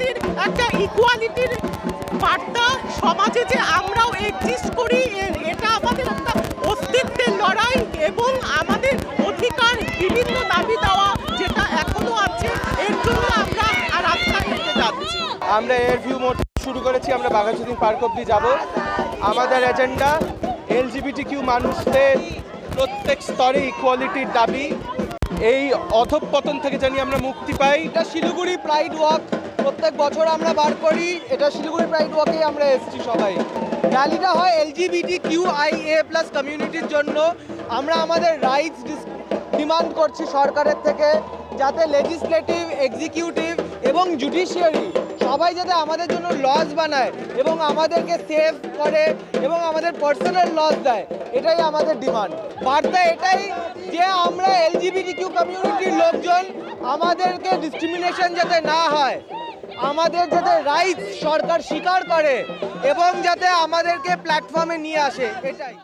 আমাদের একটা ইকুয়ালিটির বার্তা সমাজে যে আমরাও এক্সিস্ট করি এটা আমাদের একটা অস্তিত্বের লড়াই এবং আমাদের অধিকার বিভিন্ন দাবি দেওয়া যেটা এখনও আছে, এর জন্য আমরা আর রাস্তায় হেঁটে যাচ্ছি। আমরা এর ভিউ মোড শুরু করেছি, আমরা বাঘাযতীন পার্ক অব্দি যাব। আমাদের এজেন্ডা এলজিবিটি কিউ মানুষদের প্রত্যেক স্তরে ইকুয়ালিটির দাবি। এই অধঃপতন থেকে জানি আমরা মুক্তি পাই। এটা শিলিগুড়ি প্রাইড ওয়াক প্রত্যেক বছর আমরা বার করি। এটা শিলিগুড়ি প্রাইড ওয়াকে আমরা এসেছি সবাই। র্যালিটা হয় LGBT Q I A plus কমিউনিটির জন্য। আমরা আমাদের রাইটস ডিমান্ড করছি সরকারের থেকে যাতে লেজিসলেটিভ এক্সিকিউটিভ এবং জুডিশিয়ারি সবাই যাতে আমাদের জন্য লজ বানায় এবং আমাদেরকে সেভ করে এবং আমাদের পার্সোনাল লজ দেয়, এটাই আমাদের ডিমান্ড বার্তা এটাই যে আমরা এলজিবিটি কিউ কমিউনিটির লোকজন আমাদেরকে ডিসক্রিমিনেশন যাতে না হয়, আমাদের যাতে রাইটস সরকার স্বীকার করে এবং যাতে আমাদেরকে প্ল্যাটফর্মে নিয়ে আসে, এটাই।